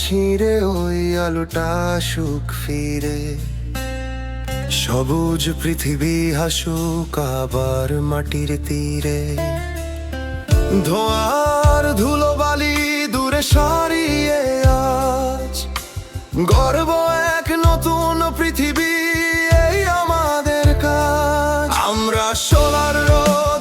ছিঁড়ে ওই আলোটা সুখ ফিরে। সবুজ পৃথিবী হাসুক আবার মাটির তীরে। ধোঁয়ার ধুলো বালি দূরে সারিয়ে আজ গর্ব এক নতুন পৃথিবী এই আমাদের কাজ। আমরা সোলার রোদে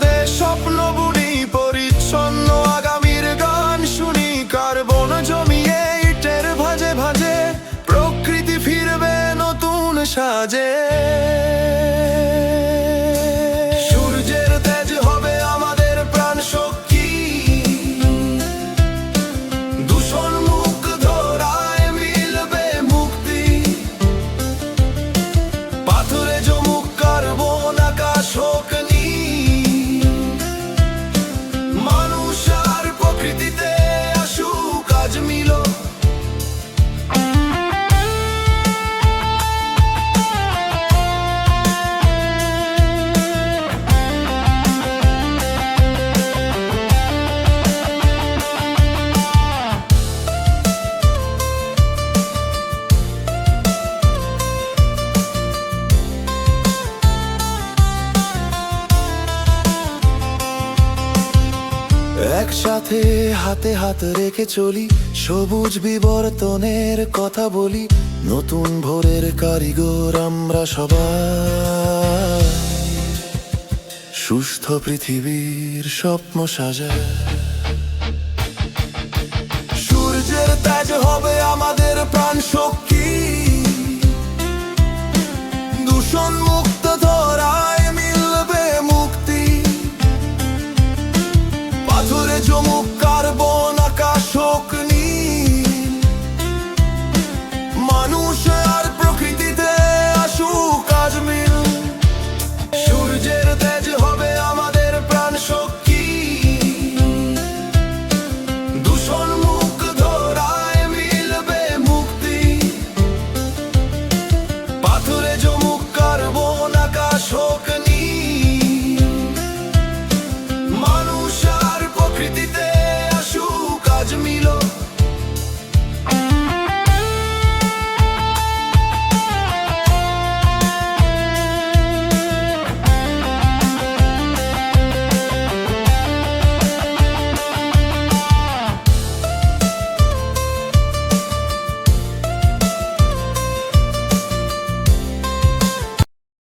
বাজে একসাথে হাতে হাত রেখে চলি, সবুজ বিবর্তনের কথা বলি, নতুন ভোরের কারিগর আমরা সবাই। সুস্থ পৃথিবীর স্বপ্ন সাজা সূর্যের তাজ হবে আমাদের প্রাণ শক্তি দূষণ মুক্ত yo